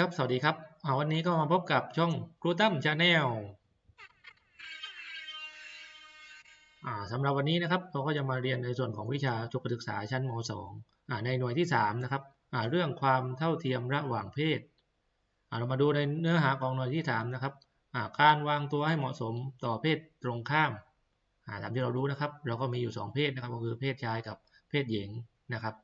ครับ สวัสดีครับอ่าวันนี้ก็มาพบกับช่องครูตั้มชาแนลอ่าสำหรับวันนี้นะครับเราก็จะมาเรียนในส่วนของวิชาสุขศึกษาชั้นม .2 อ่าในหน่วยที่ 3 นะครับอ่าเรื่องความเท่าเทียมระหว่างเพศอ่าเรามาดูในเนื้อหาของหน่วยที่ 3 นะครับอ่าการวางตัวให้เหมาะสมต่อเพศตรงข้ามอ่าตามที่เรารู้นะครับ เราก็มีอยู่ 2 เพศนะครับก็คือเพศชายกับเพศหญิงนะครับ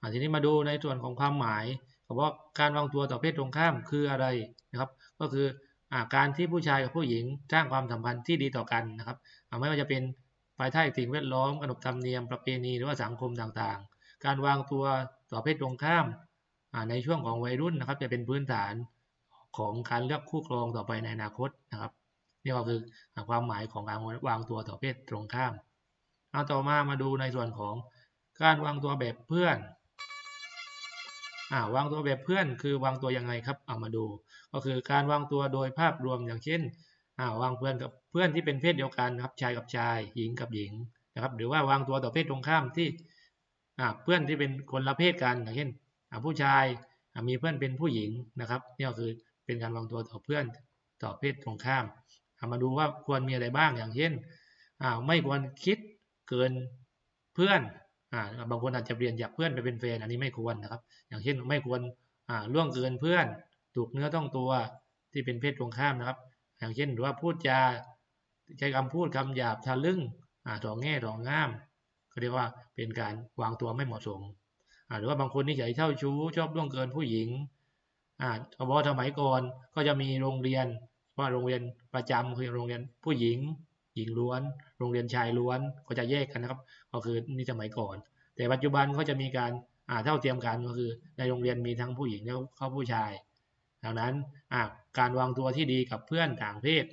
อ่าทีนี้มาดูในส่วนของความหมาย คำว่าการวางตัวต่อเพศตรงข้ามคืออะไรนะครับ ก็คืออการที่ผู้ชายกับผู้หญิงสร้างความสัมพันธ์ที่ดีต่อกันนะครับไม่ว่าจะเป็นภายใต้สิ่งแวดล้อมขนบธรรมเนียมประเพณีหรือว่าสังคมต่างๆ การวางตัวต่อเพศตรงข้ามในช่วงของวัยรุ่นนะครับ จะเป็นพื้นฐานของการเลือกคู่ครองต่อไปในอนาคตนะครับนี่ก็คือความหมายของการวางตัวต่อเพศตรงข้ามเอาต่อมามาดูในส่วนของการวางตัวแบบเพื่อน อ่าวางตัวแบบเพื่อนคือวางตัวยังไงครับเอามาดู ก็คือการวางตัวโดยภาพรวมอย่างเช่นอ่าวางเพื่อนกับเพื่อนที่เป็นเพศเดียวกันครับชายกับชาย หญิงกับหญิงนะครับ หรือว่าวางตัวต่อเพศตรงข้ามที่อ่าเพื่อนที่เป็นคนละเพศกันอย่างเช่นอ่าผู้ชายมีเพื่อนเป็นผู้หญิงนะครับนี่ก็คือเป็นการวางตัวต่อเพื่อนต่อเพศตรงข้ามเอามาดูว่าควรมีอะไรบ้างอย่างเช่นไม่ควรคิดเกินเพื่อน อ่าบางคนอาจจะเปลี่ยนจากเพื่อนไปเป็นแฟนอันนี้ไม่ควรนะครับ อย่างเช่นไม่ควรอ่าล่วงเกินเพื่อนถูกเนื้อต้องตัวที่เป็นเพศตรงข้ามนะครับ อย่างเช่นหรือว่าพูดจาใช้คำพูดคำหยาบทะลึ่งอ่าถองแง่ถองง่ามก็เรียกว่าเป็นการวางตัวไม่เหมาะสมอ่าหรือว่าบางคนนี่ใหญ่เช่าชู้ชอบล่วงเกินผู้หญิงอ่าเฉพาะสมัยก่อนก็จะมีโรงเรียนว่าโรงเรียนประจำคือโรงเรียนผู้หญิง หญิงล้วน โรงเรียนชายล้วนก็จะแยกกันนะครับ ก็คือนี่สมัยก่อน แต่ปัจจุบันก็จะมีการอ่าเท่าเทียมกันก็คือ ในโรงเรียนมีทั้งผู้หญิงและเขาผู้ชาย ดังนั้นอ่าการวางตัวที่ดีกับเพื่อนต่างเพศ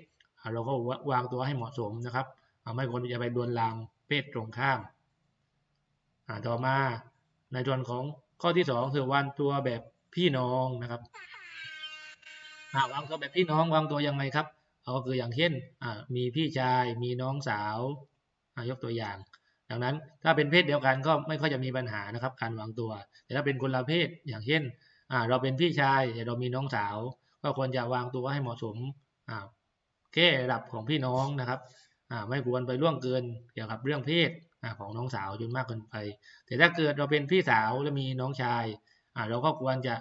เราก็วางตัวให้เหมาะสมนะครับไม่ควรจะไปดวนลามเพศตรงข้ามต่อมาในส่วนของข้อที่ 2 คือวางตัวแบบพี่น้องนะครับวางตัวแบบพี่น้องวางตัวยังไงครับ ก็คืออย่างเช่นมีพี่ชายมีน้องสาวยกตัวอย่าง ดังนั้นถ้าเป็นเพศเดียวกันก็ไม่ค่อยจะมีปัญหานะครับการวางตัว แต่ถ้าเป็นคนละเพศอย่างเช่นเราเป็นพี่ชายแต่เรามีน้องสาว ก็ควรจะวางตัวให้เหมาะสมแค่ระดับของพี่น้องนะครับไม่ควรไปล่วงเกินเกี่ยวกับเรื่องเพศของน้องสาวจนมากเกินไป แต่ถ้าเกิดเราเป็นพี่สาวและมีน้องชายเราก็ควรจะ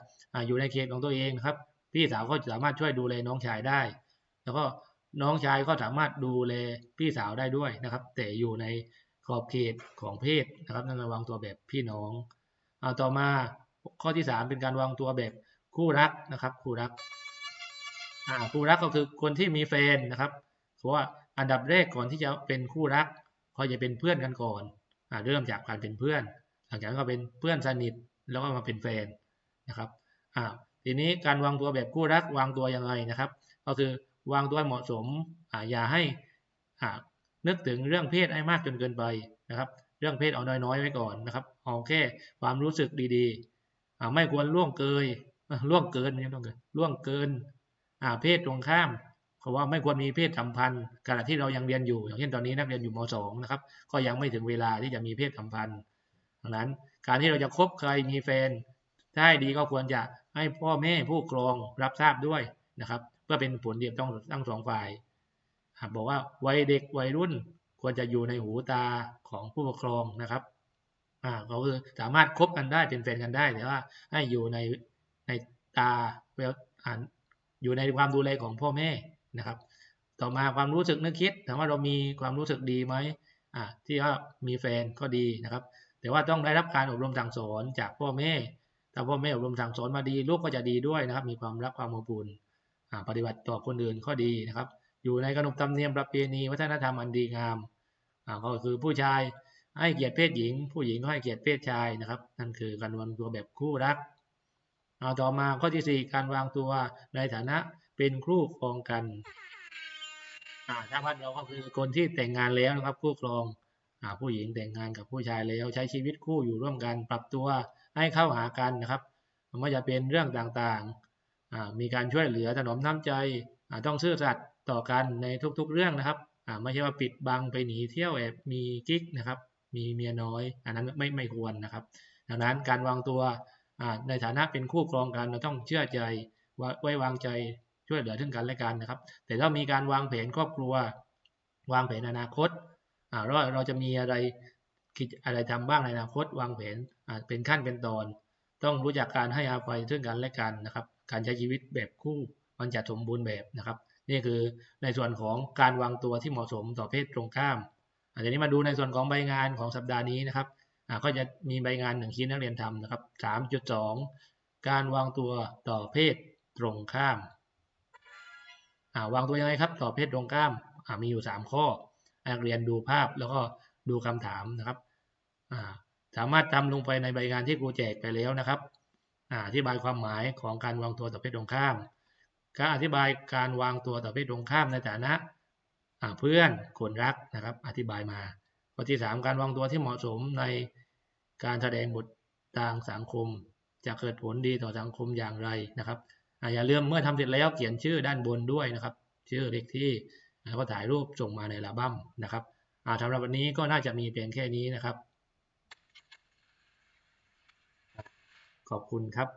อยู่ในเขตของตัวเองครับ พี่สาวก็สามารถช่วยดูแลน้องชายได้ แล้วก็น้องชายก็สามารถดูแลพี่สาวได้ด้วยนะครับ แต่อยู่ในขอบเขตของเพศนะครับนั่นวางตัวแบบพี่น้องเอาต่อมาข้อที่ 3 เป็นการวางตัวแบบคู่รักนะครับ คู่รักอ่าคู่รักก็คือคนที่มีแฟนนะครับเพราะว่าอันดับแรกก่อนที่จะเป็นคู่รักเขาจะเป็นเพื่อนกันก่อนอ่าเริ่มจากการเป็นเพื่อน หลังจากนั้นก็เป็นเพื่อนสนิทแล้วก็มาเป็นแฟนนะครับอ่าทีนี้การวางตัวแบบคู่รักวางตัวยังไงนะครับ ก็คือ วางตัวเหมาะสมออย่าให้นึกถึงเรื่องเพศให้มากจนเกินไปนะครับ เรื่องเพศเอาน้อยๆไว้ก่อนนะครับเอาแค่ความรู้สึกดีๆไม่ควรล่วงเกินล่วงเกินไม่ต้องเกินล่วงเกินเพศตรงข้ามเพราะว่าไม่ควรมีเพศสัมพันธ์ขณะที่เรายังเรียนอยู่ อย่างเช่นตอนนี้นักเรียนอยู่ม .2 นะครับ ก็ยังไม่ถึงเวลาที่จะมีเพศสัมพันธ์ดังนั้นการที่เราจะคบใครมีแฟนถ้าให้ดีก็ควรจะให้พ่อแม่ผู้ปกครองรับทราบด้วยนะครับ เพื่อเป็นผลเดียบต้องทั้งสองฝ่ายบอกว่าวัยเด็กวัยรุ่นควรจะอยู่ในหูตาของผู้ปกครองนะครับอ่าก็คือสามารถคบกันได้เป็นแฟนกันได้แต่ว่าให้อยู่ในในตาเวลอ่านอยู่ในความดูแลของพ่อแม่นะครับ ต่อมาความรู้สึกนึกคิดถามว่าเรามีความรู้สึกดีไหมอ่าที่ว่ามีแฟนก็ดีนะครับ แต่ว่าต้องได้รับการอบรมสั่งสอนจากพ่อแม่ถ้าพ่อแม่อบรมสั่งสอนมาดีลูกก็จะดีด้วยนะครับ มีความรักความอบอุ่น ปฏิบัติต่อคนอื่นก็ดีนะครับ อยู่ในขนบธรรมเนียมประเพณีวัฒนธรรมอันดีงามก็คือผู้ชายให้เกียรติเพศหญิง ผู้หญิงก็ให้เกียรติเพศชายนะครับ นั่นคือการวางตัวแบบคู่รักเอาต่อมาข้อที่ 4 การวางตัวในฐานะเป็นคู่ครองกันถ้าพันเราก็คือคนที่แต่งงานแล้วนะครับคู่ครองผู้หญิงแต่งงานกับผู้ชายแล้วใช้ชีวิตคู่อยู่ร่วมกันปรับตัวให้เข้าหากันนะครับไม่ว่าจะเป็นเรื่องต่างๆ มีการช่วยเหลือถนอมน้ำใจต้องซื่อสัตย์ต่อกันในทุกๆเรื่องนะครับไม่ใช่ว่าปิดบังไปหนีเที่ยวแอบมีกิ๊กนะครับ มีเมียน้อย อันนั้นไม่ไม่ควรนะครับ ดังนั้นการวางตัวในฐานะเป็นคู่ครองกันเราต้องเชื่อใจไว้ววางใจช่วยเหลือถึงกันและกันนะครับ แต่ถ้ามีการวางแผนครอบครัว วางแผนอนาคตเราเราจะมีอะไรคิดอะไรทำบ้างในอนาคต วางแผนเป็นขั้นเป็นตอน ต้องรู้จักการให้อภัยซึ่งกันและกันนะครับ การใช้ชีวิตแบบคู่มันจะสมบูรณ์แบบนะครับ นี่คือในส่วนของการวางตัวที่เหมาะสมต่อเพศตรงข้ามอันนี้มาดูในส่วนของใบงานของสัปดาห์นี้นะครับก็จะมีใบงานหนึ่งชิ้นนักเรียนทำนะครับ3.2 การวางตัวต่อเพศตรงข้ามาวางตัวยังไงครับ ต่อเพศตรงข้ามามีอยู่ 3 ข้อนักเรียนดูภาพแล้วก็ดูคำถามนะครับาสามารถทำลงไปในใบงานที่ครูแจกไปแล้วนะครับ อธิบายความหมายของการวางตัวต่อเพศตรงข้าม การอธิบายการวางตัวต่อเพศตรงข้ามในฐานะเพื่อนคนรักนะครับ อธิบายมาข้อที่ 3 การวางตัวที่เหมาะสมในการแสดงบททางสังคม จะเกิดผลดีต่อสังคมอย่างไรนะครับออย่าลืมเมื่อทำเสร็จแล้วเขียนชื่อด้านบนด้วยนะครับ ชื่อเลขที่แล้วก็ถ่ายรูปส่งมาในอัลบั้มนะครับสำหรับวันนี้ก็น่าจะมีเพียงแค่นี้นะครับ ขอบคุณครับ